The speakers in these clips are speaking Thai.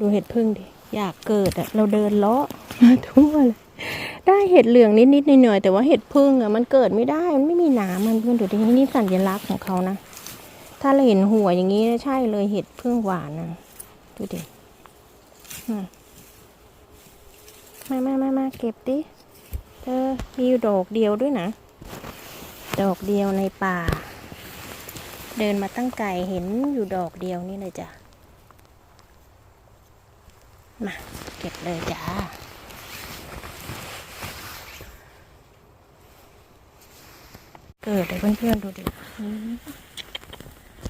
ดูเห็ดพึ่งดิ อยากเกิดอะเราเดินเลาะมาทั่วเลยได้เห็ดเหลืองนิดๆหน่อยๆแต่ว่าเห็ดพึ่งอะมันเกิดไม่ได้ มันไม่มีหนามมันเพื่อนดูดินี่สัญลักษณ์ของเขานะ ถ้าเราเห็นหัวอย่างนี้ใช่เลยเห็ดพึ่งหวานนะดูดิมามามามาเก็บดิเธอมีอยู่ดอกเดียวด้วยนะ ดอกเดียวในป่า เดินมาตั้งไกลเห็นอยู่ดอกเดียวนี่เลยจ้ะ มาเก็บเลยจ้าเกิดเลยเพื่อนๆดูดิ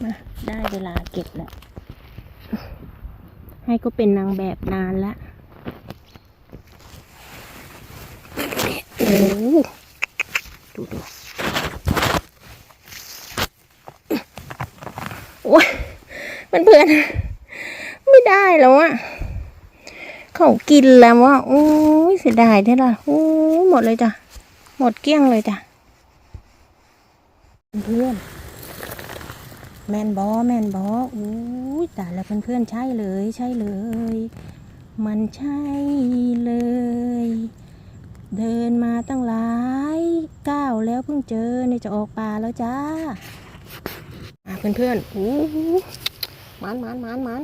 มาได้เวลาเก็บแล้ว ให้ก็เป็นนางแบบนานละโอ้ดูดูโอ้ยเพื่อนๆไม่ได้แล้วอะ เขากินแล้วว่าโอ้ยเสียดายแท้ละโอ้หมดเลยจ้ะ หมดเกลี้ยงเลยจ้ะ เพื่อนแมนบอแมนบออู้ยแต่แล้วเพื่อนใช่เลยใช่เลย มันใช่เลย เดินมาตั้งหลายก้าวแล้วเพิ่งเจอเนี่ยจะออกป่าแล้วจ้าอะเพื่อนๆอู้หูมันมันมันมัน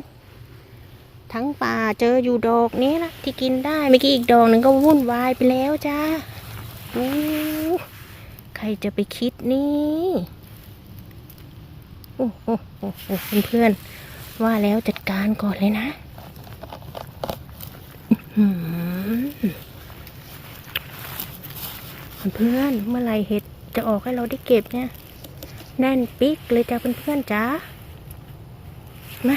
ทั้งป่าเจออยู่ดอกนี้ละที่กินได้เมื่อกี้อีกดอกหนึ่งก็วุ่นวายไปแล้วจ้าโอ้ใครจะไปคิดนี่โอ้โหโอ้โหเพื่อนๆว่าแล้วจัดการก่อนเลยนะเพื่อนเมื่อไรเห็ดจะออกให้เราได้เก็บเนี่ย แน่นปิ๊กเลยจ้าเพื่อนๆจ้ามา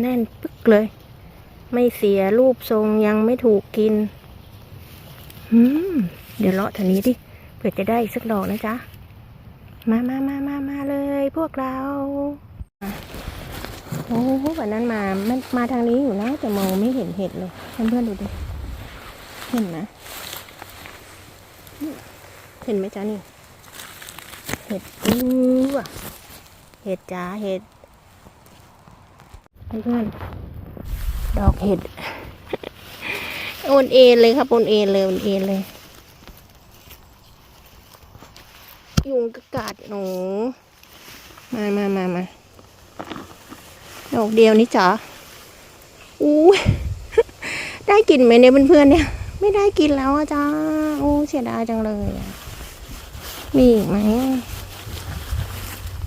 แน่นปึ๊กเลย ไม่เสียรูปทรงยังไม่ถูกกิน อืม เดี๋ยวเลาะแถวนี้ดิเผื่อจะได้อีกสักดอกนะจ๊ะ มามามามามาเลยพวกเรา โอ้โหวันนั้นมามันมาทางนี้อยู่นะแต่มองไม่เห็นเห็ดเลยเพื่อนๆดูดิ เห็นไหมเห็นไหมจ๊ะนี่ เห็ดอู้ว่ะเห็ดจ้าเห็ด เพื่อนดอกเห็ดโอนเอ็นเลยครับโอนเอ็นเลยโอนเอ็นเลย ยุงกระกัดหนูมามามามาดอกเดียวนี่จ๋าอู้ได้กินไหมเนี่ยเพื่อนๆเนี่ย ไม่ได้กินแล้วอะจ้าโอ้เสียดายจังเลย มีอีกไหม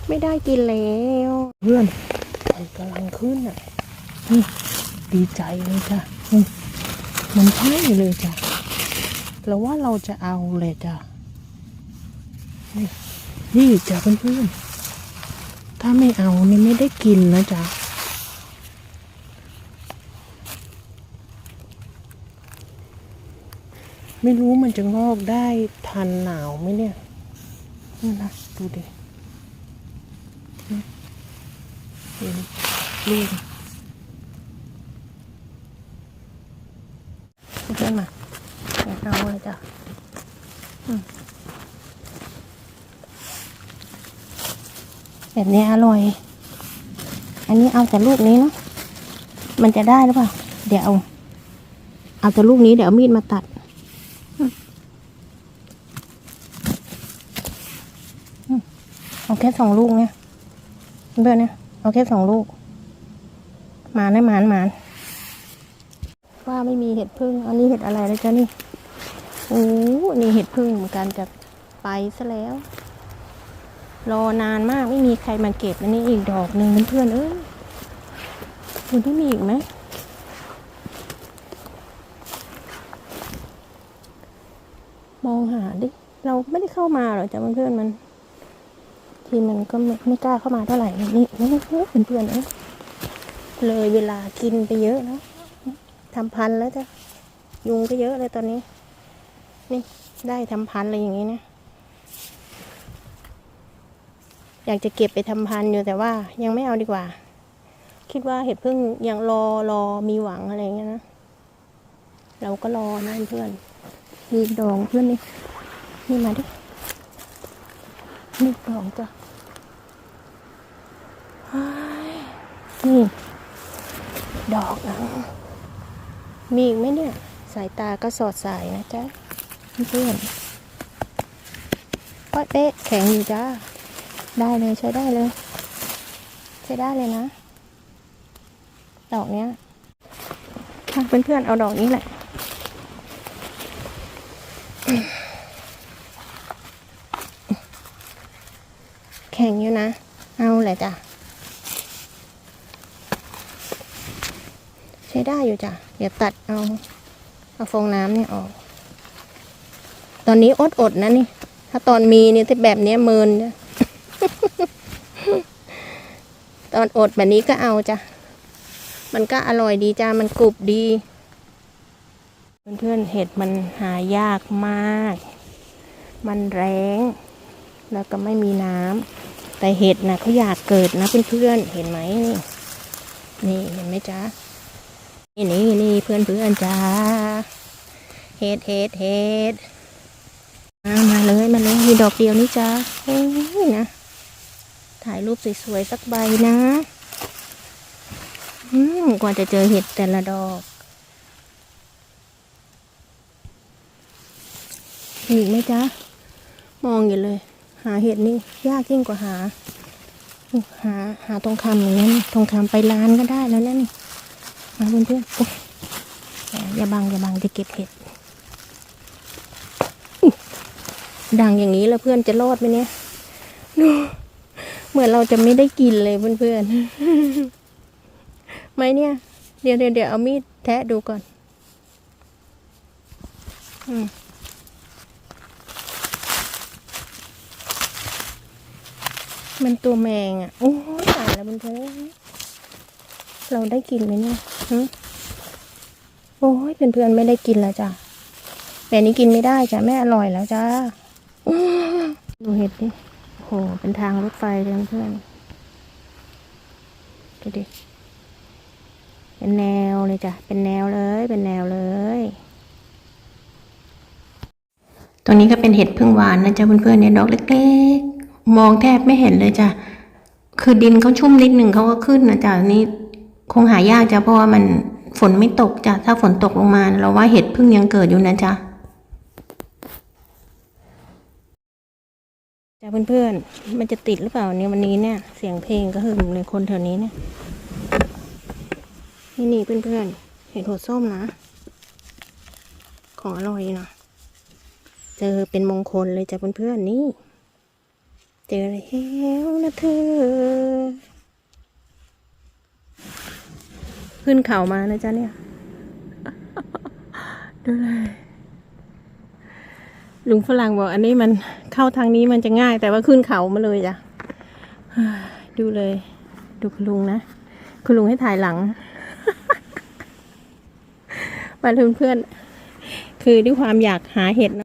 ไม่ได้กินแล้ว เพื่อน ไฟกำลังขึ้นอะนี่ดีใจเลยจ้ะมันใช่เลยจ้ะแล้วว่าเราจะเอาเลยจ้ะนี่นี่จ้ะเพื่อนๆถ้าไม่เอานี่ไม่ได้กินนะจ๊ะไม่รู้มันจะงอกได้ทันหนาวไหมเนี่ยนี่นะดูดิ เห็นลูกเพื่อนมาเอาเลยจ้ะอืมแบบนี้อร่อย อันนี้เอาแต่ลูกนี้เนาะ มันจะได้หรือเปล่า เดี๋ยวเอา เอาแต่ลูกนี้เดี๋ยวมีดมาตัดอืมอืมเอาแค่สองลูกเนี่ยเพื่อเนี่ย เอาแค่สองลูกหมานะหมานหมานว่าไม่มีเห็ดพึ่ง อันนี้เห็ดอะไรเลยจ้ะนี่โอ้นี่เห็ดพึ่งเหมือนกันจะไปซะแล้ว รอนานมากไม่มีใครมาเก็บอันนี้อีกดอกหนึ่งเพื่อนเอ้ยคุณที่มีอีกไหมมองหาดิ เราไม่ได้เข้ามาหรอกจ้ะเพื่อนมัน ทีมันก็ไม่ไม่กล้าเข้ามาเท่าไหร่นี่เป็นเพื่อนๆเอ้ยเลยเวลากินไปเยอะแล้วทำพันแล้วจ้ะยุงก็เยอะเลยตอนนี้ นี่ได้ทำพันอะไรอย่างนี้นะอยากจะเก็บไปทำพันอยู่แต่ว่ายังไม่เอาดีกว่า คิดว่าเห็ดพึ่งยังรอรอมีหวังอะไรอย่างเงี้ยนะเราก็รอนะเพื่อนมีดองเพื่อนนี่นี่มาดินี่ดองจ้ะ นี่ ดอกนะมีอีกไหมเนี่ย สายตาก็สอดสายนะจ๊ะเพื่อนก็เป๊ะแข็งอยู่จ้า ได้เลยใช้ได้เลย ใช้ได้เลยนะ ดอกเนี้ยอะเพื่อนๆเอาดอกนี้แหละแข็งอยู่นะ เอาแหละจ้ะ ช้ได้อยู่จ้ะ เดี๋ยวตัดเอาเอาฟองน้ำเนี่ยออก ตอนนี้อดอดๆนะนี่ ถ้าตอนมีเนี่ยที่แบบเนี้ยเมินจ้ะตอนอดแบบนี้ก็เอาจ้ะ มันก็อร่อยดีจ้ามันกรุบดี เพื่อนๆเห็ดมันหายากมาก มันแรงแล้วก็ไม่มีน้ำแต่เห็ดนะเขาอยากเกิดนะเพื่อนๆเห็นไหมนี่นี่เห็นไหมจ๊ะ นี่นี่นี่เพื่อนเพื่อนจ้าเห็ดเห็ดเห็ดมามาเลยมาเลยมีดอกเดียวนี่จ้าโอ้ยนะ ถ่ายรูปสวยๆสักใบนะอืมกว่าจะเจอเห็ดแต่ละดอกอีกไหมจ๊ะ มองอยู่เลย หาเห็ดนี่ยากยิ่งกว่าหา หาหาทองคำอย่างนี้ทองคำไปร้านก็ได้แล้วนะนี่ มาเพื่อนอนๆอย่าบังอย่าบังจะเก็บเห็ด ดังอย่างนี้แล้วเพื่อนจะรอดไหมเนี่ยดูเหมือนเราจะไม่ได้กินเลยเพื่อนๆไหมเนี่ย เดี๋ยวเดี๋ยวเดี๋ยวเอามีดแทะดูก่อน อืมมันตัวแมงอะ โอ้ยตายแล้วเพื่อนเราได้กินไหมเนี่ย โอ้ยเพื่อนๆไม่ได้กินแล้วจ้ะแบบนี้กินไม่ได้จ้ะไม่อร่อยแล้วจ้าดูเห็ดดิโอ้โหเป็นทางรถไฟเลยเพื่อนดูดิเป็นแนวเลยจ้ะเป็นแนวเลยเป็นแนวเลยตรงนี้ก็เป็นเห็ดพึ่งหวานนะจ๊ะเพื่อนๆเนี่ยดอกเล็กๆ มองแทบไม่เห็นเลยจ้ะคือดินเขาชุ่มนิดหนึ่งเขาก็ขึ้นนะจ๊ะนี่ คงหายากจ้ะเพราะว่ามันฝนไม่ตกจ้ะถ้าฝนตกลงมา เราว่าเห็ดพึ่งยังเกิดอยู่นะจ๊ะจ้ะเพื่อนๆ มันจะติดหรือเปล่าเนี่ยวันนี้เนี่ย เสียงเพลงก็หึมเลยคนแถวนี้เนี่ย นี่นี่เพื่อนๆ เห็ดหัวส้มนะ ของอร่อยนะเจอเป็นมงคลเลยจ้ะเพื่อนๆ นี่ เจอแล้วนะเธอ ขึ้นเขามานะจ๊ะเนี่ย ดูเลยลุงฝรั่งบอกอันนี้มันเข้าทางนี้มันจะง่าย แต่ว่าขึ้นเขามาเลยจ้ะดูเลย ดูคุณลุงนะคุณลุงให้ถ่ายหลังมาเพื่อนๆคือด้วยความอยากหาเห็ดนะ